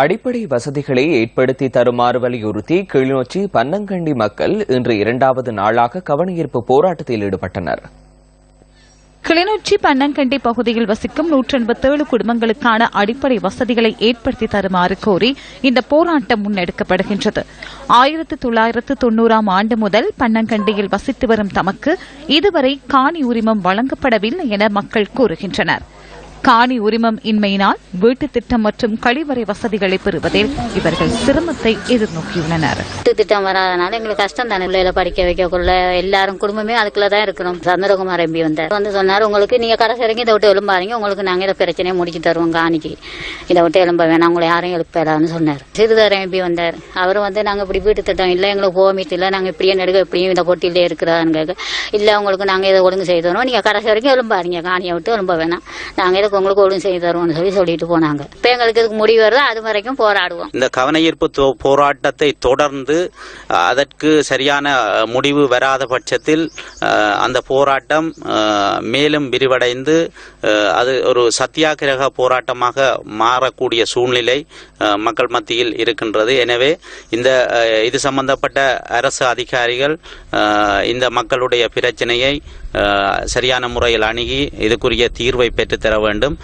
அடிப்படை வசதிகளை ஏற்படுத்தி தருமாறு வலியுறுத்தி கிளிநொச்சி பன்னங்கண்டி மக்கள் இன்று இரண்டாவது நாளாக கவனஈர்ப்பு போராட்டத்தில் ஈடுபட்டனர். கிளிநொச்சி பன்னங்கண்டி பகுதியில் வசிக்கும் நூற்றி எண்பத்தேழு குடும்பங்களுக்கான அடிப்படை வசதிகளை ஏற்படுத்தி தருமாறு கோரி இந்த போராட்டம் முன்னெடுக்கப்படுகின்றது. ஆயிரத்து தொள்ளாயிரத்து தொன்னூறாம் ஆண்டு முதல் பன்னங்கண்டியில் வசித்து வரும் தமக்கு இதுவரை காணி உரிமம் வழங்கப்படவில்லை என மக்கள் கூறுகின்றனர். காணி உரிமம் இன்மையினால் வீட்டு திட்டம் மற்றும் கழிவறை வசதிகளை பெறுவதில் இவர்கள் சிரமத்தை எதிர்நோக்கியுள்ளனர். வீட்டு திட்டம் வராதனால எங்களுக்கு கஷ்டம் தானே. பிள்ளைகளை படிக்க வைக்கக்குள்ள எல்லாரும் குடும்பமே அதுக்குள்ள தான் இருக்கணும். சந்திரகுமார் எம்பி வந்தார். வந்து சொன்னார் உங்களுக்கு நீங்க கடைசி இறங்கி இதை விட்டு எழும்பாருங்க உங்களுக்கு நாங்க இதை பிரச்சனையை முடிச்சு தருவோம் காணிக்கு. இதை விட்டு எழும்ப வேணாம். உங்களை யாரையும் எழுப்பலாம்னு சொன்னார். சிறுதர எம்பி வந்தார். அவர் வந்து நாங்க இப்படி வீட்டு திட்டம் இல்லை. எங்களுக்கு ஹோமிட் இல்லை. நாங்க இப்படியே நடுக்க இப்படியும் இந்த கொட்டிலே இருக்கிறான்னு கேட்க இல்ல உங்களுக்கு நாங்க இதை ஒழுங்கு செய்து தரோம் நீங்க கடைசி வரைக்கும் எழும்பாருங்க காணியை விட்டு எழும்ப வேணாம். நாங்க இதை இருக்கவங்களுக்கு ஒழுங்கு செய்து தருவோம்னு சொல்லி சொல்லிட்டு போனாங்க. இப்ப எங்களுக்கு இதுக்கு முடிவு வருதோ அது வரைக்கும் போராடுவோம். இந்த கவனஈர்ப்பு தோ- போராட்டத்தை தொடர்ந்து அதற்கு சரியான முடிவு வராத பட்சத்தில் அந்த போராட்டம் மேலும் விரிவடைந்து அது ஒரு சத்தியாகிரக போராட்டமாக மாறக்கூடிய சூழ்நிலை மக்கள் மத்தியில் இருக்கின்றது. எனவே இந்த இது சம்பந்தப்பட்ட அரசு அதிகாரிகள் இந்த மக்களுடைய பிரச்சனையை சரியான முறையில் அணுகி இதுக்குரிய தீர்வை பெற்றுத்தர வேண்டும்.